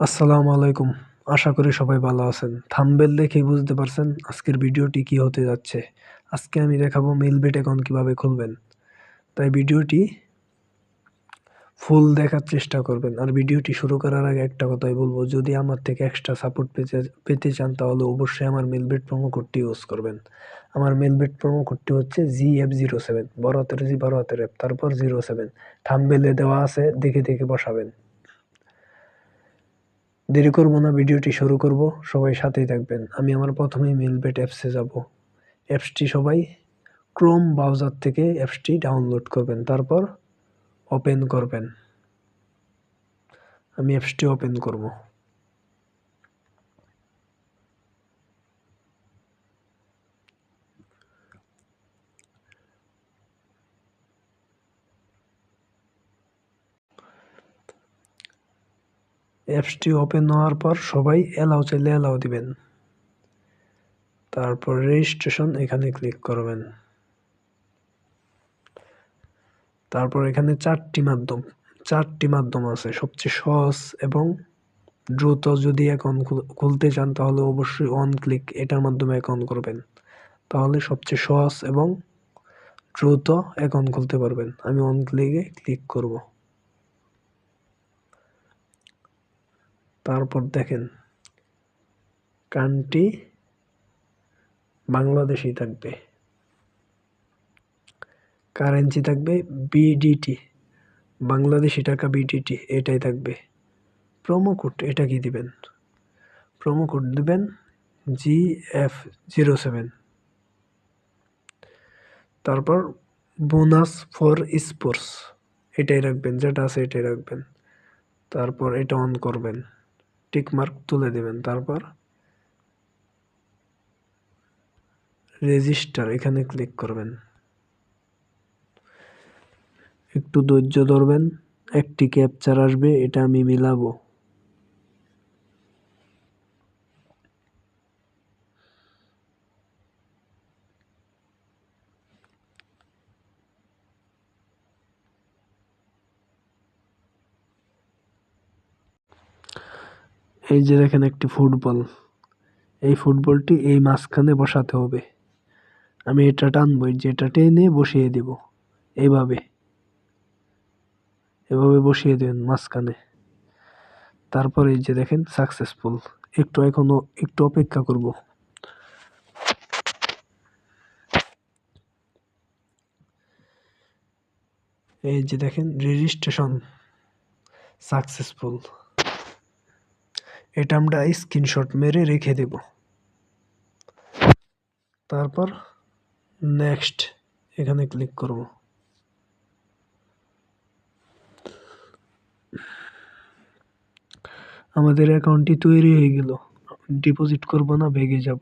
আসসালামু আলাইকুম। আশা করি সবাই ভালো আছেন। থাম্বেল দেখেই বুঝতে পারছেন আজকের ভিডিওটি কি হতে যাচ্ছে। আজকে আমি দেখাবো মেলবেট অ্যাকাউন্ট কীভাবে খুলবেন। তাই ভিডিওটি ফুল দেখার চেষ্টা করবেন। আর ভিডিওটি শুরু করার আগে একটা কথাই বলব, যদি আমার থেকে এক্সট্রা সাপোর্ট পেতে পেতে চান তাহলে অবশ্যই আমার মেলবেট প্রোমো কোডটি ইউজ করবেন। আমার মেলবেট প্রোমো কোডটি হচ্ছে জি এফ জিরো সেভেন বড় হাতের জি বড় হাতের এফ তারপর জিরো সেভেন থাম্বেলে দেওয়া আছে, দেখে দেখে বসাবেন। দেরি করব না, ভিডিওটি শুরু করব। সবাই সাথেই থাকবেন। আমি আমার প্রথমেই মিলবেট অ্যাপসে যাব। অ্যাপসটি সবাই ক্রোম ব্রাউজার থেকে অ্যাপসটি ডাউনলোড করবেন, তারপর ওপেন করবেন। আমি অ্যাপসটি ওপেন করব। অ্যাপসটি ওপেন হওয়ার পর সবাই অ্যালাউ চাইলে অ্যালাউ দিবেন। তারপর রেজিস্ট্রেশন এখানে ক্লিক করবেন। তারপর এখানে চারটি মাধ্যম চারটি মাধ্যম আছে সবচেয়ে সহজ এবং দ্রুত যদি অ্যাকাউন্ট খুলতে চান তাহলে অবশ্যই অন ক্লিক এটার মাধ্যমে অ্যাকাউন্ট করবেন। তাহলে সবচেয়ে সহজ এবং দ্রুত অ্যাকাউন্ট খুলতে পারবেন। আমি অন ক্লিকে ক্লিক করব। তারপর দেখেন, কানটি বাংলাদেশেই থাকবে, কারেন্সি থাকবে বিডিটি বাংলাদেশি টাকা বিডিটি এটাই থাকবে। প্রোমো কোড এটা কি দিবেন? প্রোমো কোড দিবেন জি এফ জিরো সেভেন তারপর বোনাস ফর স্পোর্টস, এটাই রাখবেন, যেটা আছে এটাই রাখবেন। তারপর এটা অন করবেন। টিক মার্ক তুলে দেবেন। তারপর রেজিস্টার এখানে ক্লিক করবেন। একটু ধৈর্য ধরবেন, একটি ক্যাপচার আসবে, এটা আমি মিলাবো। এই যে দেখেন একটি ফুটবল। এই ফুটবলটি এই মাঝখানে বসাতে হবে। আমি এটা টানবো যেটা টেনে বসিয়ে দেব। এইভাবে এভাবে বসিয়ে দেবেন মাঝখানে। তারপর এই যে দেখেন সাকসেসফুল একটু এখনও একটু অপেক্ষা করব। এই যে দেখেন রেজিস্ট্রেশন সাকসেসফুল এটা আমরা স্ক্রিনশট মেরে রেখে দেব। তারপর নেক্সট এখানে ক্লিক করব। আমাদের অ্যাকাউন্টটি তৈরি হয়ে গেল। ডিপোজিট করব না, ভেগে যাব।